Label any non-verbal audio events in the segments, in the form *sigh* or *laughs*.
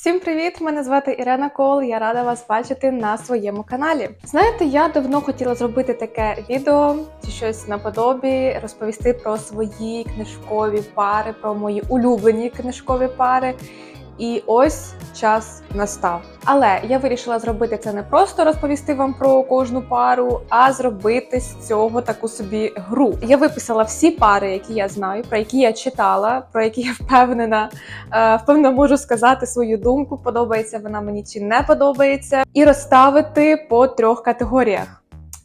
Всім привіт! Мене звати Ірена Кол. Я рада вас бачити на своєму каналі. Знаєте, я давно хотіла зробити таке відео чи щось наподобі, розповісти про свої книжкові пари, про мої улюблені книжкові пари. І ось час настав. Але я вирішила зробити це не просто розповісти вам про кожну пару, а зробити з цього таку собі гру. Я виписала всі пари, які я знаю, про які я читала, про які я впевнена, е, впевнено можу сказати свою думку, подобається вона мені чи не подобається, і розставити по трьох категоріях.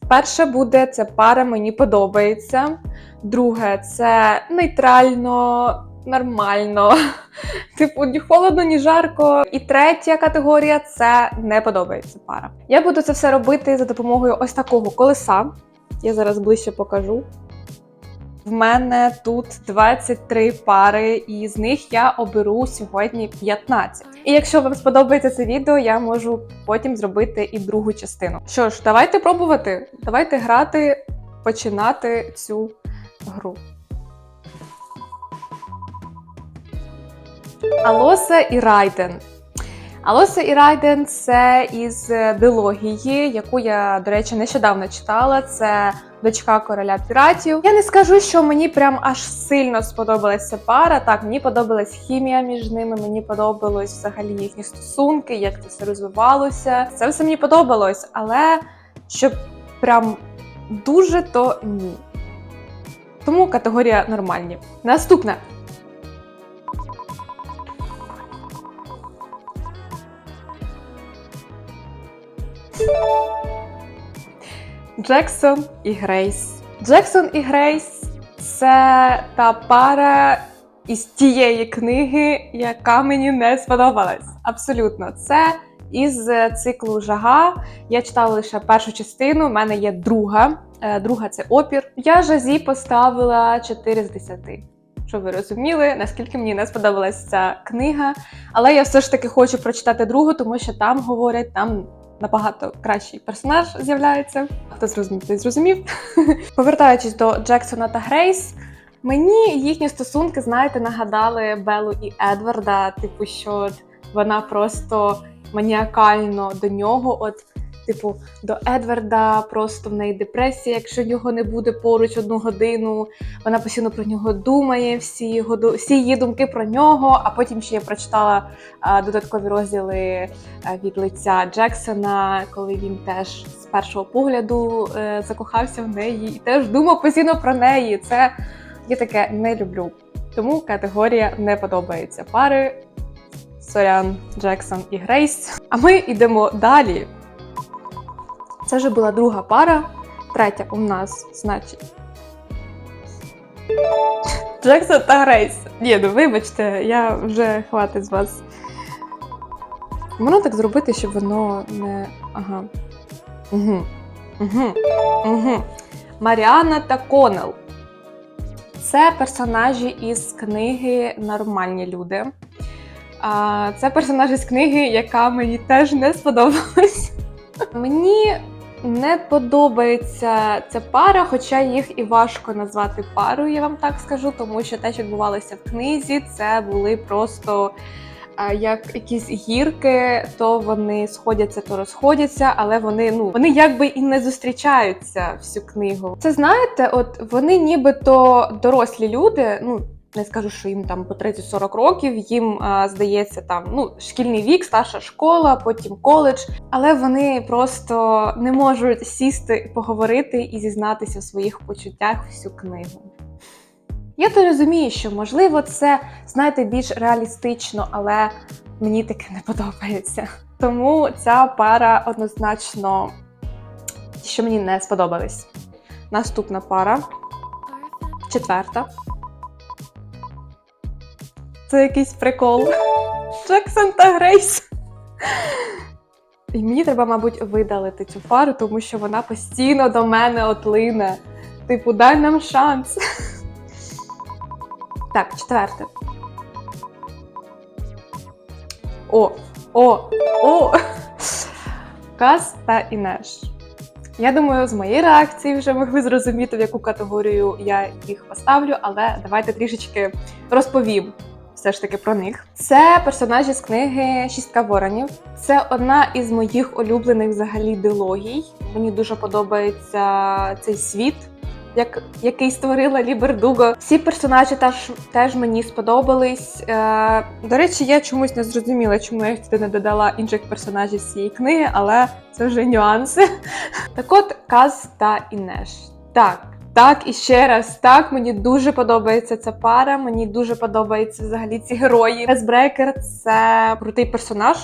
Перше буде це пара мені подобається. Друге це нейтрально, нормально. *laughs* Типу, ні холодно, ні жарко. І третя категорія це не подобається пара. Я буду це все робити за допомогою ось такого колеса. Я зараз ближче покажу. В мене тут 23 пари, і з них я оберу сьогодні 15. І якщо вам сподобається це відео, я можу потім зробити і другу частину. Що ж, давайте пробувати. Давайте грати, починати цю гру. Алоса і Райден. Алоса і Райден це із дилогії, яку я, до речі, нещодавно читала. Це дочка короля піратів. Я не скажу, що мені прям аж сильно сподобалася пара. Так, мені подобалась хімія між ними, мені подобалось взагалі їхні стосунки, як це все розвивалося. Це все мені подобалось, але щоб прям дуже то ні. Тому категорія нормальні. Наступне. Джексон і Грейс. Джексон і Грейс це та пара із тієї книги, яка мені не сподобалась. Абсолютно, це із циклу Жага. Я читала лише першу частину. У мене є друга. Е, Друга це опір. Я жазі поставила 4 з 10. Щоб ви розуміли, наскільки мені не сподобалась ця книга. Але я все ж таки хочу прочитати другу, тому що там говорять, там набагато кращий персонаж з'являється. Хто зрозумів, той зрозумів. *laughs* Повертаючись до Джексона та Грейс, мені їхні стосунки, знаєте, нагадали Белу і Едварда, типу, що вона просто маніакально до нього. От, типу, до Едварда просто в неї депресія, якщо його не буде поруч одну годину. Вона постійно про нього думає, всі його всі її думки про нього. А потім ще я прочитала а, додаткові розділи е, від лиця Джексона, коли він теж з першого погляду е, закохався в неї і теж думав постійно про неї. Це я таке не люблю. Тому категорія не подобається. Пари Сорян, Джексон і Грейс. А ми йдемо далі. Це вже була друга пара. Третя у нас, значить. Джексон та Грейс. Ні, ну вибачте, я вже хватить з вас. Можна так зробити, щоб воно не. Ага. Угу. Угу. Угу. Маріана та Конел. Це персонажі із книги Нормальні люди. Це персонажі з книги, яка мені теж не сподобалась. Мені не подобається ця пара, хоча їх і важко назвати парою, я вам так скажу, тому що те, що відбувалося в книзі, це були просто а, як якісь гірки, то вони сходяться, то розходяться, але вони ну вони якби і не зустрічаються всю книгу. Це знаєте, от вони нібито дорослі люди, ну. Не скажу, що їм там по 30-40 років, їм а, здається там ну шкільний вік, старша школа, потім коледж, але вони просто не можуть сісти, поговорити і зізнатися в своїх почуттях всю книгу. Я то розумію, що можливо це знаєте більш реалістично, але мені таке не подобається. Тому ця пара однозначно, що мені не сподобались. Наступна пара, четверта. Це якийсь прикол. Джексон та Грейс. І мені треба, мабуть, видалити цю пару, тому що вона постійно до мене отлине. Типу, дай нам шанс. Так, четверте. О, о, о! Каз та Інеш. Я думаю, з моєї реакції вже могли зрозуміти, в яку категорію я їх поставлю, але давайте трішечки розповім. Все ж таки про них. Це персонажі з книги Шістка воронів. Це одна із моїх улюблених взагалі дилогій. Мені дуже подобається цей світ. Як, який створила Лібердуго. Всі персонажі теж, теж мені сподобались. Е, до речі, я чомусь не зрозуміла, чому я сюди не додала інших персонажів з цієї книги, але це вже нюанси. *laughs* Так от Каз та Інеш. Так, так і ще раз, так мені дуже подобається ця пара. Мені дуже подобаються взагалі ці герої. Хесбрекер це крутий персонаж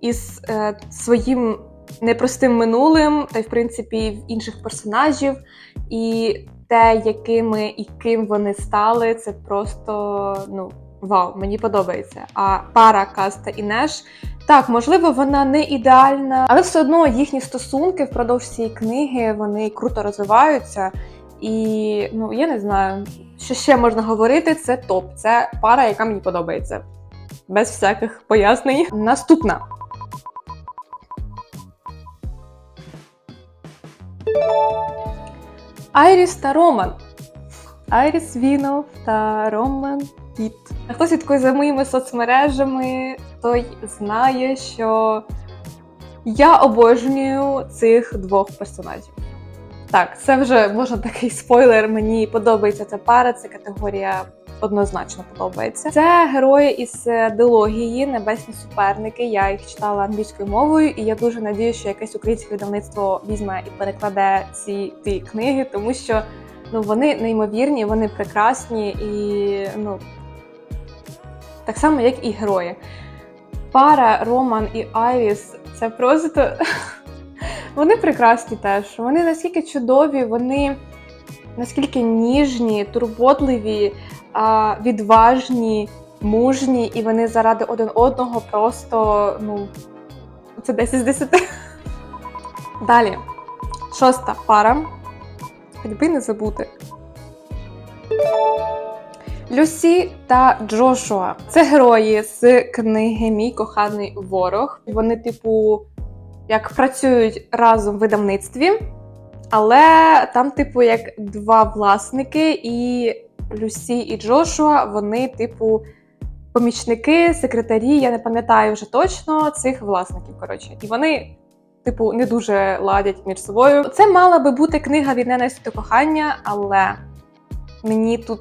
із е, своїм непростим минулим, та й в принципі в інших персонажів. І те, якими і ким вони стали, це просто ну вау, мені подобається. А пара Каста і Неш. Так, можливо, вона не ідеальна, але все одно їхні стосунки впродовж цієї книги вони круто розвиваються. І ну я не знаю, що ще можна говорити. Це топ. Це пара, яка мені подобається. Без всяких пояснень. Наступна. Айріс та Роман. Айріс Вінов та Роман. Хто слідкує за моїми соцмережами, той знає, що я обожнюю цих двох персонажів. Так, це вже можна такий спойлер. Мені подобається ця пара, це категорія однозначно подобається. Це герої із е, дилогії, небесні суперники. Я їх читала англійською мовою, і я дуже надію, що якесь українське видавництво візьме і перекладе ці ті книги, тому що ну вони неймовірні, вони прекрасні і ну так само, як і герої. Пара Роман і Айріс це просто. *laughs* Вони прекрасні теж. Вони наскільки чудові, вони наскільки ніжні, турботливі, відважні, мужні, і вони заради один одного просто, ну, це 10 з 10. Далі. Шоста пара. Хоч би не забути. Люсі та Джошуа. Це герої з книги Мій коханий ворог. Вони, типу, як працюють разом в видавництві, але там, типу, як два власники, і Люсі і Джошуа, вони, типу, помічники, секретарі, я не пам'ятаю вже точно цих власників. Коротше, і вони. Типу, не дуже ладять між собою. Це мала би бути книга від ненависті до кохання, але мені тут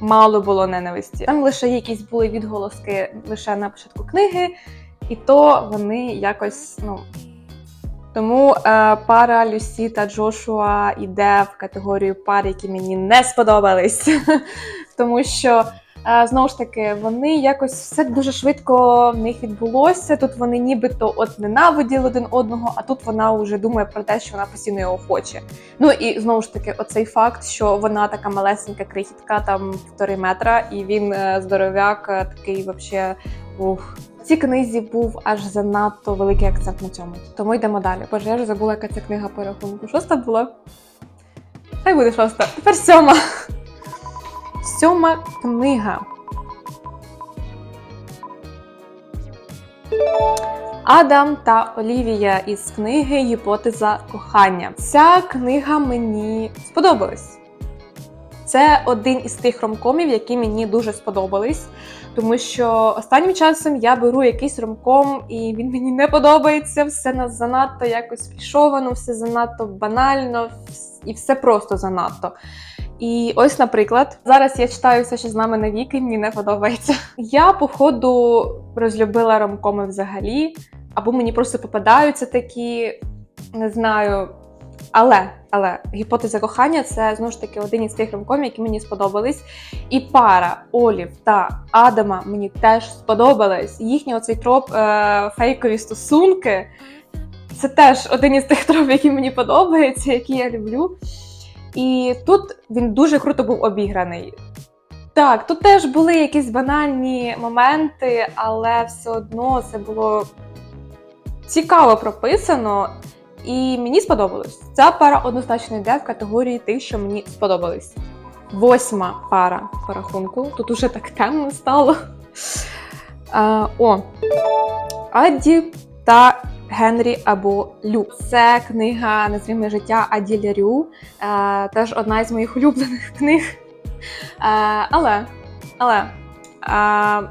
мало було ненависті. Там лише якісь були відголоски лише на початку книги, і то вони якось, ну. Тому е, пара Люсі та Джошуа йде в категорію пар, які мені не сподобались. *laughs* Тому що, знову ж таки, вони якось все дуже швидко в них відбулося. Тут вони нібито от ненавиділи один одного, а тут вона вже думає про те, що вона постійно його хоче. Ну і знову ж таки, оцей факт, що вона така малесенька крихітка, там півтори метра, і він е, здоровяк, е, такий вообще ух. В цій книзі був аж занадто великий акцент на цьому. Тому йдемо далі. Боже, я вже забула, яка ця книга по рахунку. Шоста була? Хай буде шоста. Тепер сьома. Сьома книга. Адам та Олівія із книги Гіпотеза кохання. Ця книга мені сподобалась. Це один із тих ромкомів, які мені дуже сподобались. Тому що останнім часом я беру якийсь ромком, і він мені не подобається. Все нас занадто якось клішовано, все занадто банально, і все просто занадто. І ось, наприклад, зараз я читаю все, що з нами навіки, мені не подобається. Я, походу, розлюбила ромкоми взагалі, або мені просто попадаються такі, не знаю. Але, але гіпотеза кохання це знову ж таки один із тих ромкомів, які мені сподобались. І пара Олів та Адама мені теж сподобалась. Їхній оцей троп е, фейкові стосунки. Це теж один із тих тропів, які мені подобаються, які я люблю. І тут він дуже круто був обіграний. Так, тут теж були якісь банальні моменти, але все одно це було цікаво прописано. І мені сподобалось. Ця пара однозначно йде в категорії тих, що мені сподобались. Восьма пара по рахунку. Тут уже так темно стало. А, о, Адді та Генрі або Лю. Це книга Незрівне життя Аді Лярю. Е, теж одна із моїх улюблених книг. Е, але, але А,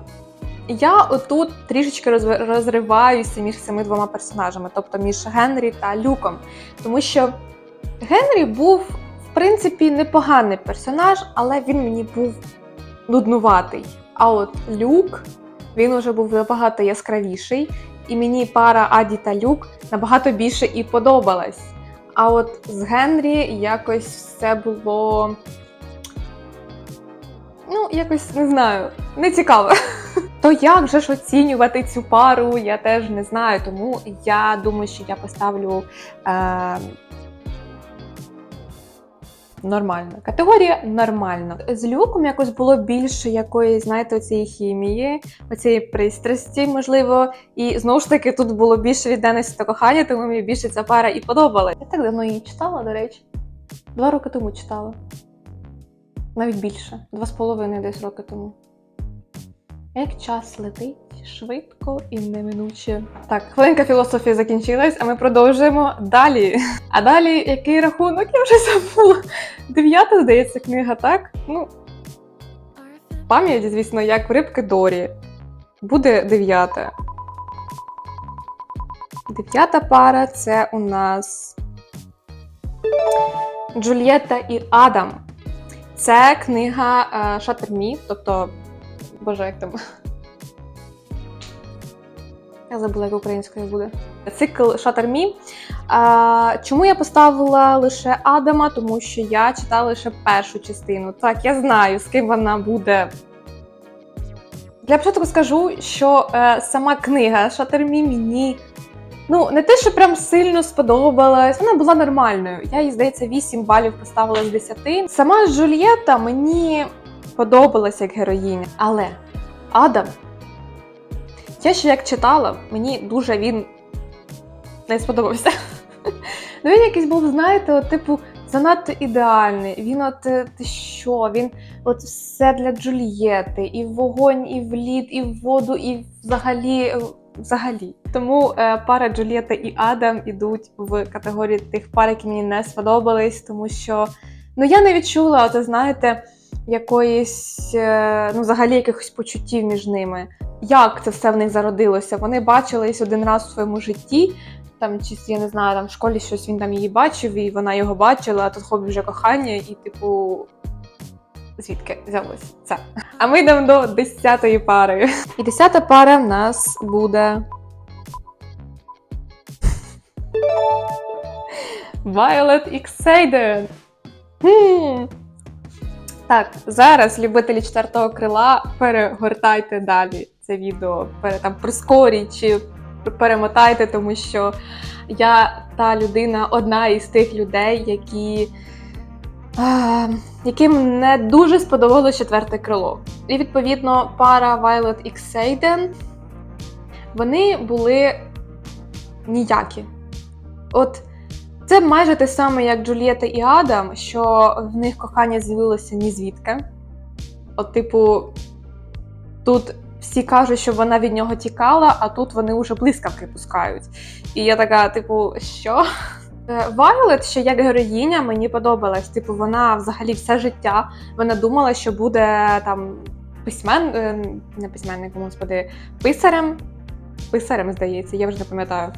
я отут трішечки розриваюся між цими двома персонажами, тобто між Генрі та Люком. Тому що Генрі був, в принципі, непоганий персонаж, але він мені був нуднуватий. А от Люк, він уже був набагато яскравіший, і мені пара Аді та Люк набагато більше і подобалась. А от з Генрі якось все було. Ну, якось не знаю, не цікаво. *laughs* То як же ж оцінювати цю пару, я теж не знаю. Тому я думаю, що я поставлю е, нормально. Категорія нормально. З люком якось було більше якоїсь, знаєте, цієї хімії, оцієї пристрасті, можливо. І знову ж таки, тут було більше відданості та кохання, тому мені більше ця пара і подобалася. Я так давно її читала, до речі. Два роки тому читала. Навіть більше. Два з половиною десь роки тому. Як час летить швидко і неминуче. Так, хвилинка філософії закінчилась, а ми продовжуємо далі. А далі який рахунок? Я вже забула. Дев'ята, здається, книга, так? Ну, пам'ять, звісно, як в рибки Дорі. Буде дев'ята. Дев'ята пара це у нас Джульєта і Адам. Це книга е, Me, тобто, боже, як там. Я забула, як українською буде. Цикл. А, чому я поставила лише Адама? Тому що я читала лише першу частину. Так, я знаю, з ким вона буде. Для початку скажу, що е, сама книга Me мені Ну, не те, що прям сильно сподобалась. Вона була нормальною. Я їй, здається, 8 балів поставила з 10. Сама Джульєта мені подобалась як героїня. Але Адам, я ще як читала, мені дуже він не сподобався. *laughs* Ну, він якийсь був, знаєте, от, типу, занадто ідеальний. Він от е, ти що? Він от все для Джульєти, і в вогонь, і в лід, і в воду, і взагалі. е, Взагалі, тому е, пара Джульєта і Адам ідуть в категорії тих пар, які мені не сподобались, тому що ну я не відчула, от, знаєте, якоїсь е, ну, взагалі якихось почуттів між ними. Як це все в них зародилося? Вони бачились один раз у своєму житті. Там, чи я не знаю, там в школі щось він там її бачив, і вона його бачила, а тут хобі вже кохання, і типу. Звідки взялось це? А ми йдемо до десятої пари. І десята пара в нас буде. Violet і Xaden. Хм. Так, зараз, любителі четвертого крила, перегортайте далі це відео, пере, там, прискоріть чи перемотайте, тому що я та людина, одна із тих людей, які. е, яким не дуже сподобалось четверте крило. І відповідно пара Violet і Xaden, вони були ніякі. От це майже те саме, як Джульєта і Адам, що в них кохання з'явилося ні звідки. От, типу, тут всі кажуть, що вона від нього тікала, а тут вони вже блискавки пускають. І я така, типу, що? Е, Вайлет, ще як героїня, мені подобалась. Типу, вона взагалі все життя вона думала, що буде там письмен, е, не письменником, господи, писарем. Писарем, здається, я вже не пам'ятаю.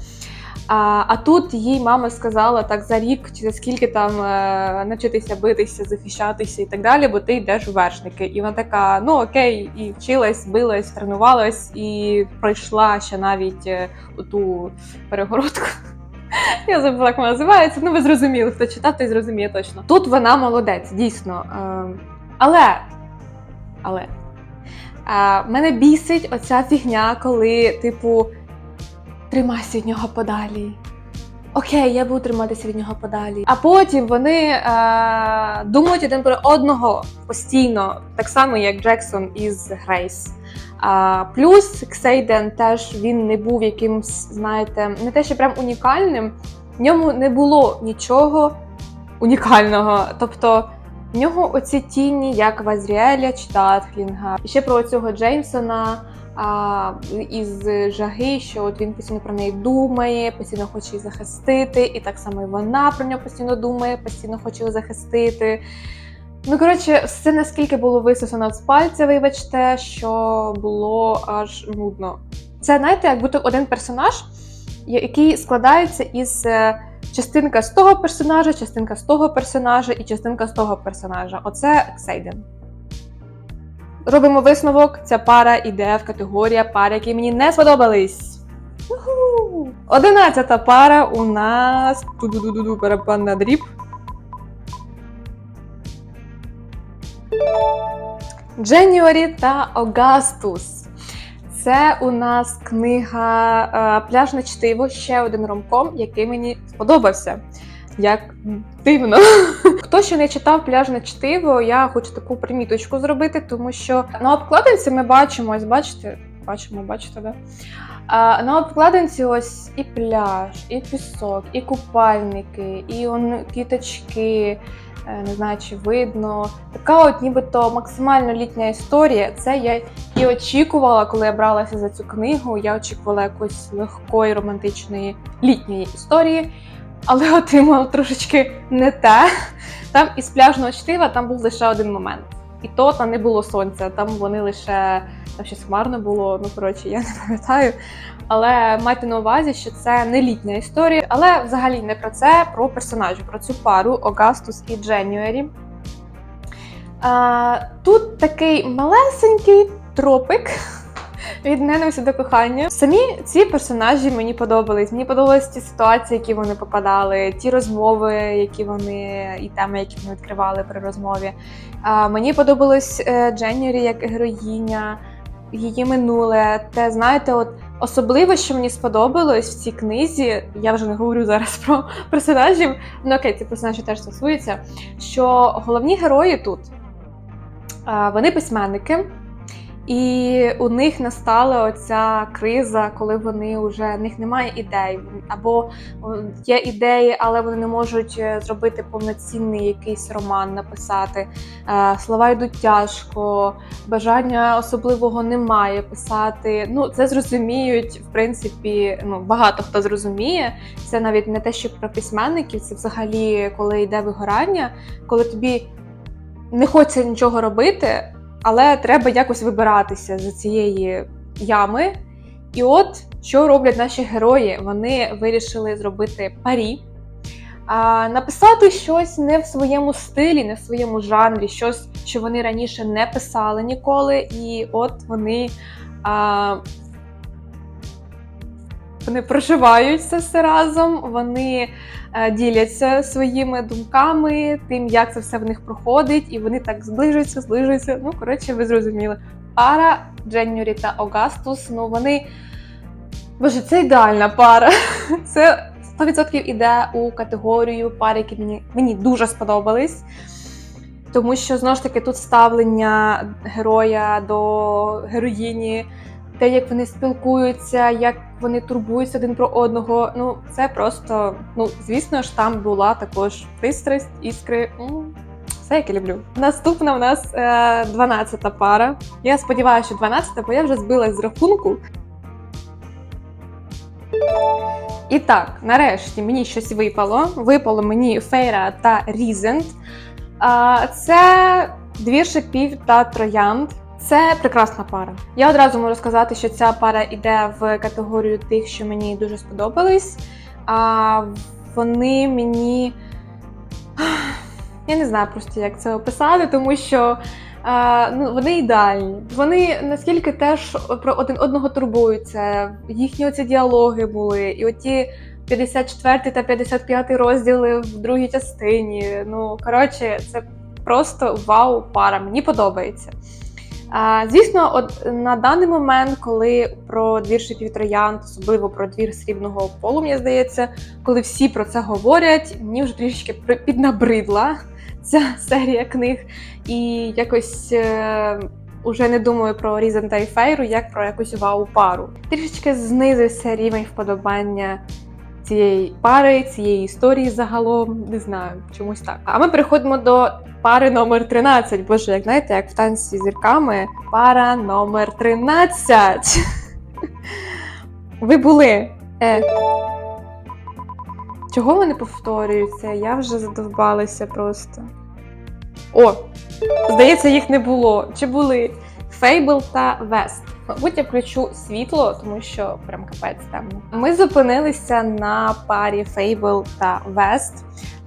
А, а тут їй мама сказала так за рік чи за скільки там е, навчитися битися, захищатися і так далі, бо ти йдеш у вершники. І вона така: ну окей, і вчилась, билась, тренувалась, і пройшла ще навіть е, ту перегородку. Я забула, як вона називається. Ну, ви зрозуміли, хто читав, той зрозуміє точно. Тут вона молодець, дійсно. Е, але. Але. Мене бісить оця фігня, коли, типу, тримайся від нього подалі. Окей, я буду триматися від нього подалі. А потім вони е, думають один про одного постійно, так само, як Джексон із Грейс. А, плюс Ксейден теж він не був якимсь, знаєте, не те, що прям унікальним. В ньому не було нічого унікального. Тобто в нього оці тіні, як в Азріеля чи Татлінга. І ще про цього Джеймсона а, із жаги, що от він постійно про неї думає, постійно хоче її захистити, і так само і вона про нього постійно думає, постійно хоче його захистити. Ну, коротше, все наскільки було висосано з пальця, вибачте, що було аж нудно. Це, знаєте, як будто один персонаж, який складається із е, частинка з того персонажа, частинка з того персонажа і частинка з того персонажа. Оце Ксейден. Робимо висновок. Ця пара йде в категорія пар, які мені не сподобались. Одинадцята пара у нас. Ту-ду-ду-ду, барабан на дріб. Дженіорі та Огастус. Це у нас книга е, Пляжне чтиво, ще один ромком, який мені сподобався. Як дивно. *laughs* Хто ще не читав пляжне чтиво, я хочу таку приміточку зробити, тому що на обкладинці ми бачимо, ось бачите, бачимо, бачите, да? А, на обкладинці ось і пляж, і пісок, і купальники, і он, квіточки. е, Не знаю, чи видно. Така от нібито максимально літня історія. Це я і очікувала, коли я бралася за цю книгу. Я очікувала якоїсь легкої романтичної літньої історії, але *laughs* отримала трошечки не те. Там із пляжного чтива там був лише один момент. І то там не було сонця, там вони лише там щось хмарно було. Ну коротше, я *laughs* не пам'ятаю. Але майте на увазі, що це не літня історія, але взагалі не про це, про персонажів, про цю пару Огастус і Дженюері. Тут такий малесенький тропик від ненависті до кохання. Самі ці персонажі мені подобались. Мені подобались ті ситуації, які вони попадали, ті розмови, які вони і теми, які вони відкривали при розмові. А, мені подобалась е, Дженнірі як героїня, її минуле. Те, знаєте, от особливо, що мені сподобалось в цій книзі, я вже не говорю зараз про персонажів. Ну окей, ці персонажі теж стосуються. Що головні герої тут вони письменники, і у них настала оця криза, коли вони вже в них немає ідей, або є ідеї, але вони не можуть е, зробити повноцінний якийсь роман, написати. Е, Слова йдуть тяжко, бажання особливого немає писати. Ну, це зрозуміють, в принципі, ну багато хто зрозуміє. Це навіть не те, що про письменників, це взагалі коли йде вигорання, коли тобі не хочеться нічого робити, але треба якось вибиратися з цієї ями. І от що роблять наші герої? Вони вирішили зробити парі, а, написати щось не в своєму стилі, не в своєму жанрі, щось, що вони раніше не писали ніколи. І от вони. А, вони проживають це все разом, вони е, діляться своїми думками, тим, як це все в них проходить, і вони так зближуються, зближуються. Ну, коротше, ви зрозуміли. Пара Дженнюрі та Огастус, ну вони. Боже, це ідеальна пара. *laughs* Це 100% іде у категорію пар, які мені, мені дуже сподобались. Тому що знову ж таки тут ставлення героя до героїні, те, як вони спілкуються, як вони турбуються один про одного. Ну, це просто, ну, звісно ж, там була також пристрасть, іскри. Все, як я люблю. Наступна в нас е, 12-та пара. Я сподіваюся, що 12-та, бо я вже збилась з рахунку. І так, нарешті мені щось випало. Випало мені Фейра та Різент. Це двір шипів та троянд. Це прекрасна пара. Я одразу можу сказати, що ця пара йде в категорію тих, що мені дуже сподобались. А вони мені. Я не знаю просто, як це описати, тому що а, ну, вони ідеальні. Вони наскільки теж про один одного турбуються. Їхні оці діалоги були, і оті 54 та 55 розділи в другій частині. Ну, коротше, це просто вау пара. Мені подобається. Звісно, от на даний момент, коли про двір шипів троянд, особливо про двір срібного полум'я, здається, коли всі про це говорять, мені вже трішечки піднабридла ця *laughs* серія книг, і якось е, уже не думаю про Різен та Фейру, як про якусь вау-пару. Трішечки знизився рівень вподобання цієї пари, цієї історії загалом, не знаю, чомусь так. А ми переходимо до пари номер 13. Боже, як знаєте, як в танці зірками, пара номер 13. *laughs* Ви були. Е. Чого вони повторюються? Я вже задовбалася просто. О, здається, їх не було. Чи були Фейбл та Вест? Мабуть, я включу світло, тому що прям капець темно. Ми зупинилися на парі Фейбл та Вест.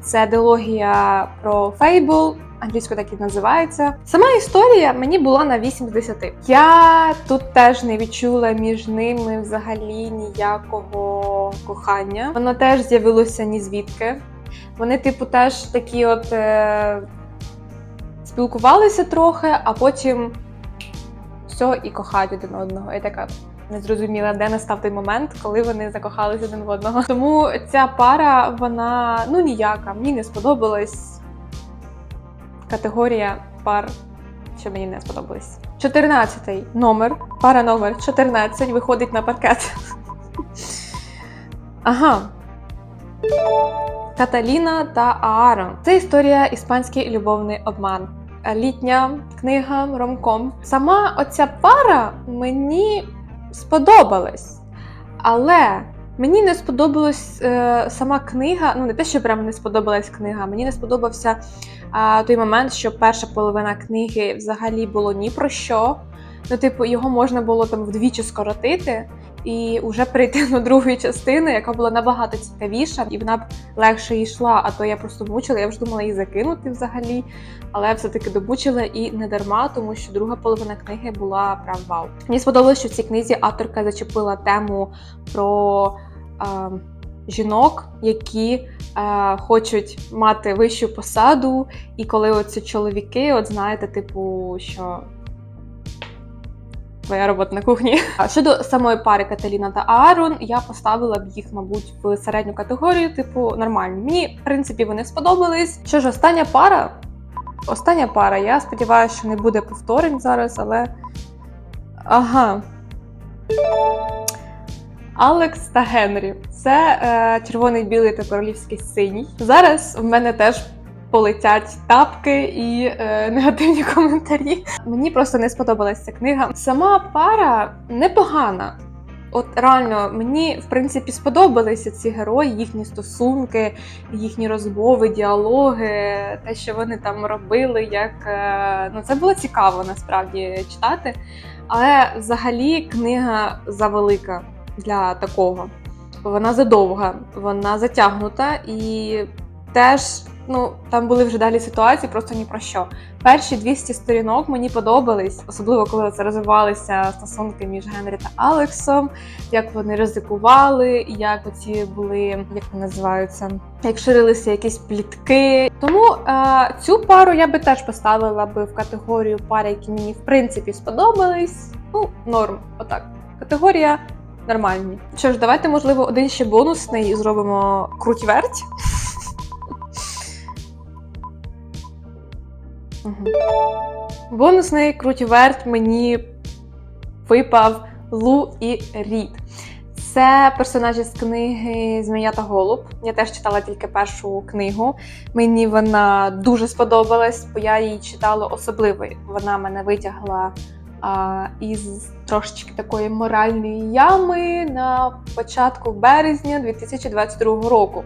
Це дилогія про Фейбл, англійською так і називається. Сама історія мені була на 8 з 10. Я тут теж не відчула між ними взагалі ніякого кохання. Воно теж з'явилося ні звідки. Вони, типу, теж такі от е, спілкувалися трохи, а потім все і кохають один одного. І така не зрозуміла, де настав той момент, коли вони закохались один в одного. *laughs* Тому ця пара, вона ну ніяка. Мені не сподобалась категорія пар, що мені не сподобались. 14 номер, пара номер 14 виходить на паркет. *laughs* Ага. Каталіна та Аарон. Це історія іспанський любовний обман. Літня книга ромком. Сама оця пара мені сподобалась. Але мені не сподобалась е, сама книга. Ну, не те, що прямо не сподобалась книга, мені не сподобався е, той момент, що перша половина книги взагалі було ні про що. Ну, типу, його можна було там вдвічі скоротити і вже прийти *laughs* до другої частини, яка була набагато цікавіша, і вона б легше йшла. А то я просто мучила, я вже думала її закинути взагалі. Але все-таки добучила і не дарма, тому що друга половина книги була прям вау. Мені сподобалось, що в цій книзі авторка зачепила тему про е, жінок, які е, хочуть мати вищу посаду, і коли оці чоловіки, от знаєте, типу, що. Твоя робота на кухні. *laughs* А щодо самої пари Каталіна та Аарон, я поставила б їх, мабуть, в середню категорію, типу нормальні. Мені, в принципі, вони сподобались. Що ж, остання пара. Остання пара. Я сподіваюся, що не буде повторень зараз, але. Ага. Алекс та Генрі. Це е, червоний, білий та королівський синій. Зараз в мене теж полетять тапки і е, негативні *laughs* коментарі. Мені просто не сподобалася ця книга. Сама пара непогана. От реально, мені в принципі сподобалися ці герої, їхні стосунки, їхні розмови, діалоги, те, що вони там робили, як е, ну це було цікаво насправді читати. Але взагалі книга завелика для такого. Вона задовга, вона затягнута і теж. Ну, там були вже далі ситуації, просто ні про що. Перші 200 сторінок мені подобались, особливо коли це розвивалися стосунки між Генрі та Алексом, як вони ризикували, як оці були, як вони називаються, як ширилися якісь плітки. Тому е, цю пару я би теж поставила би в категорію пар, які мені в принципі сподобались. Ну, норм, отак. Категорія нормальні. Що ж, давайте, можливо, один ще бонусний зробимо круть-верть. Угу. Бонусний крутіверт мені випав Лу і Рід. Це персонажі з книги Змія та Голуб. Я теж читала тільки першу книгу. Мені вона дуже сподобалась, бо я її читала особливо. Вона мене витягла а, із трошечки такої моральної ями на початку березня 2022 року.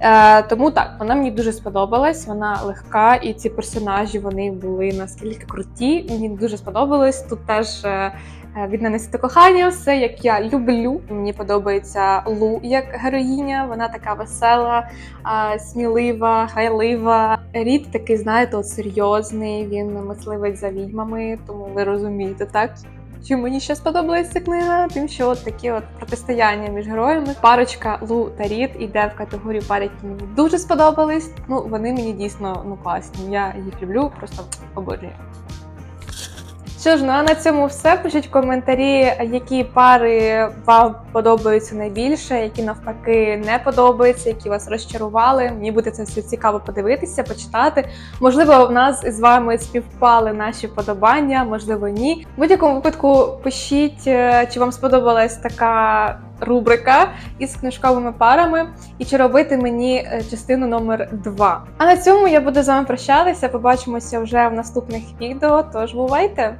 Е, Тому так, вона мені дуже сподобалась. Вона легка, і ці персонажі вони були наскільки круті. Мені дуже сподобалось. Тут теж е, від нанести кохання, все як я люблю. Мені подобається Лу як героїня. Вона така весела, е, смілива, грайлива. Рід такий, знаєте, от серйозний. Він мисливець за відьмами, тому ви розумієте, так? Чим мені ще сподобалася книга, тим, що от такі от протистояння між героями. Парочка Лу та Рід іде в категорію пар, які мені дуже сподобались. Ну, вони мені дійсно ну класні. Я їх люблю, просто обожнюю. Що ж, ну а на цьому все. Пишіть коментарі, які пари вам подобаються найбільше, які навпаки не подобаються, які вас розчарували. Мені буде це все цікаво подивитися, почитати. Можливо, в нас з вами співпали наші подобання, можливо, ні. В будь-якому випадку пишіть, е, чи вам сподобалась така рубрика із книжковими парами, і чи робити мені е, частину номер 2. А на цьому я буду з вами прощатися. Побачимося вже в наступних відео. Тож бувайте!